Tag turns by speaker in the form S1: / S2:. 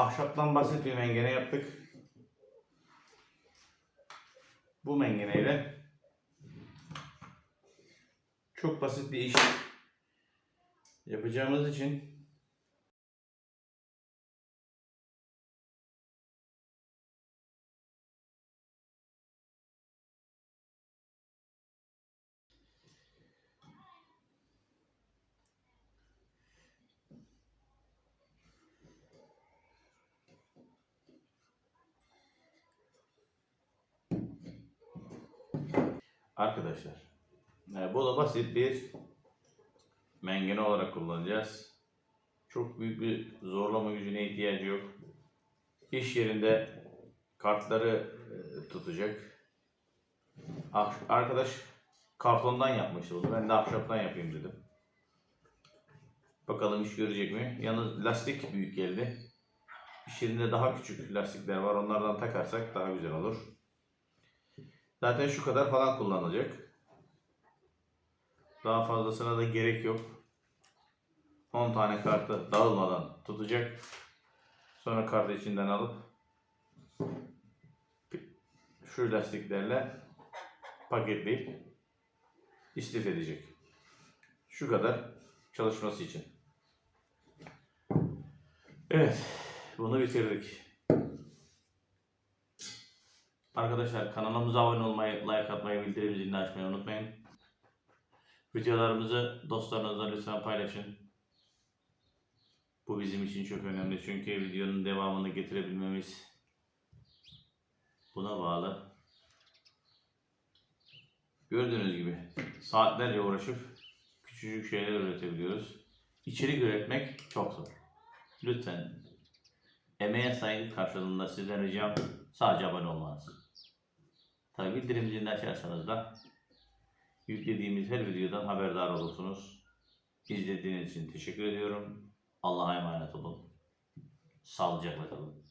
S1: ahşaptan basit bir mengene yaptık. Bu mengeneyle çok basit bir iş yapacağımız için Arkadaşlar, e, bu da basit bir mengene olarak kullanacağız. Çok büyük bir zorlama gücüne ihtiyacı yok. İş yerinde kartları e, tutacak. Ah- Arkadaş kartondan yapmıştı bunu. Ben de ahşaptan yapayım dedim. Bakalım iş görecek mi? Yalnız lastik büyük geldi. İş yerinde daha küçük lastikler var. Onlardan takarsak daha güzel olur. Zaten şu kadar falan kullanılacak. Daha fazlasına da gerek yok. 10 tane kartı dağılmadan tutacak. Sonra kartı içinden alıp şu lastiklerle paketleyip istif edecek. Şu kadar çalışması için. Evet, bunu bitirdik. Arkadaşlar kanalımıza abone olmayı, like atmayı, bildirim zilini açmayı unutmayın. Videolarımızı dostlarınızla lütfen paylaşın. Bu bizim için çok önemli çünkü videonun devamını getirebilmemiz buna bağlı. Gördüğünüz gibi saatlerce uğraşıp küçücük şeyler üretebiliyoruz. İçerik üretmek çok zor. Lütfen emeğe saygı karşılığında sizden ricam sadece abone olmanız. Tabi bildirim zilini açarsanız da yüklediğimiz her videodan haberdar olursunuz. İzlediğiniz için teşekkür ediyorum. Allah'a emanet olun. Sağlıcakla kalın.